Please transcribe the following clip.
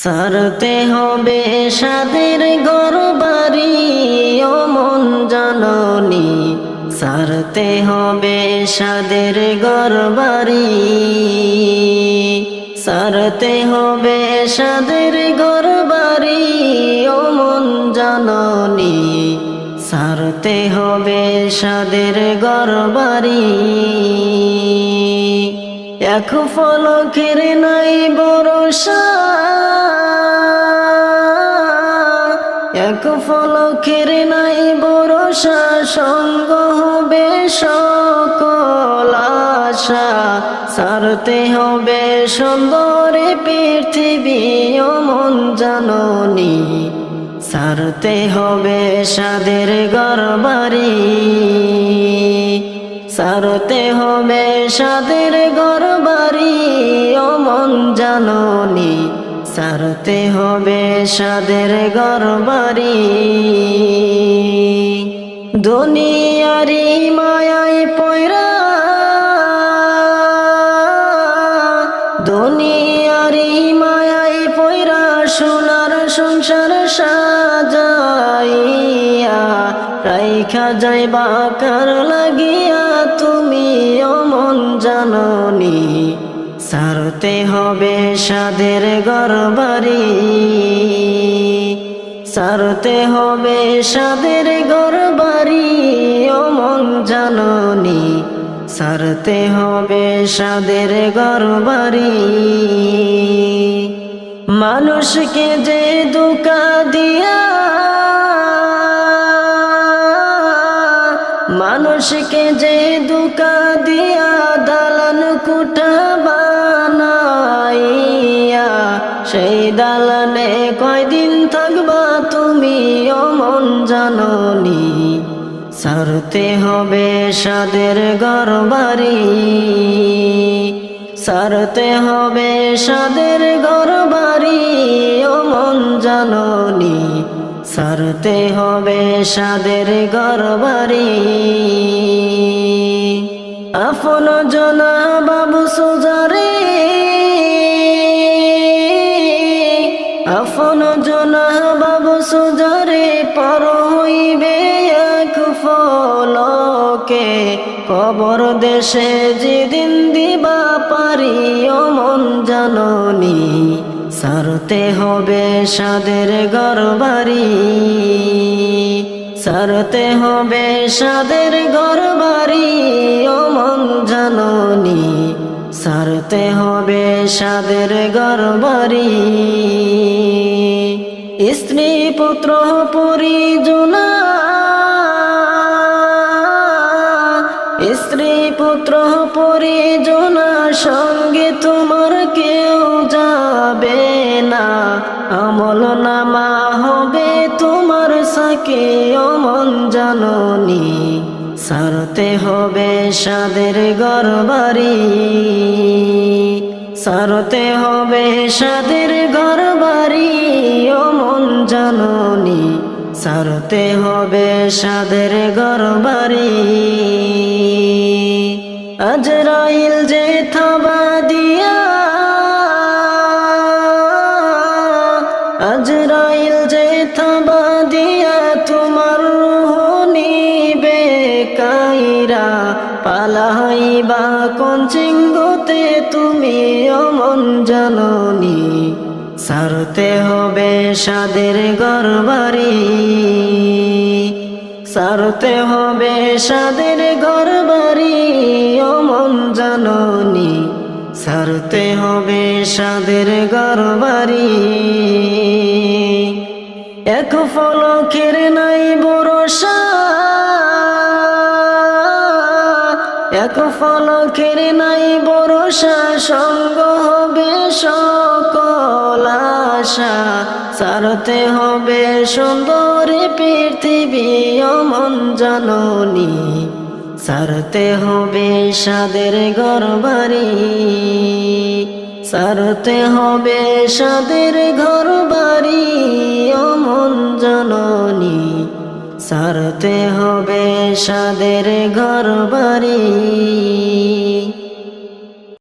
সারতে হবে সাদের গরবারি, ও মন জাননি। সারতে হবে সাদের গরবারি, সারতে হবে সাদের গরবারি, ও মন জাননি। সারতে হবে সাদের গরবারি। এক ফলকের নাই বরসা এক ফলকের নাই বরসা সঙ্গ হবে সকল আশা। সারতে হবে সুন্দরে পৃথিবী ও মন জাননি। সারতে হবে সাদের গরবারি। সারতে হবে সাদের গরবারি ও মন জাননি। সারতে হবে সাদের গরবারি। দুনিয়ারি মায়াই পয়রা। দুনিয়ারি মায়াই পয়রা সোনার সংসার সাজাইয়া। রাইখা যাইবা কার লাগিয়া তুমি অমন জাননি সারতে হবে সাদের গরবারি। সারতে হবে সাদের গরবারি অমন জাননি। সারতে হবে সাদের গরবারি। মানুষকে যে দুকা দিয়া মানুষকে যে দুকা দিয়া দালান কুটা বানাইয়া, সেই দালানে কয়দিন থাকবা তুমি অমন জাননি। সারতে হবে সাদের গরবারি সারতে হবে সাদের গরবারি ও মন জাননি। সারতে হবে সাদের গরবারি। আপন জনা বাবু সুজারে। আপন জনা বাবু সুজারে পর হইবে এক ফলকে। কবর দেশে যেদিন দিবা পারি ও মন জাননি। সারতে হবে সাদের গরবারি সারতে হবে সাদের গরবারি ও মন জাননি। সারতে হবে সাদের গরবারি স্ত্রী পুত্র পরিজনা স্ত্রী পুত্র পরিজনা সঙ্গে তোমার কেউ যাবে না। আমল নামা হবে তোমার সাকে অমন জাননি। সারতে হবে সাদের গরবারি। সারতে হবে সাদের গরবারি অমন জাননি। সারতে হবে সাদের গরবারি। আজরাইল যে থাবা দিয়া, আজরাইল যে থাবা দিয়া তোমার নিবে কাইরা পালাইবা কোন চিঙ্গতে তুমি অমন জাননি। সারতে হবে সাদের গরবারি সারতে হবে সাদের গরবারি অমন জাননি। সারতে হবে সাদের গরবারি এক ফল ফলকের নাই বরসা এক ফলকের নাই বরসা সঙ্গ হবে সকল। আশা সারতে হবে সুন্দরী পৃথিবী অমন জাননি। সারতে হবে সাদের গরবারি সারতে হবে সাদের ঘরবারি অমন জননী। সারতে হবে সাদের ঘরবারি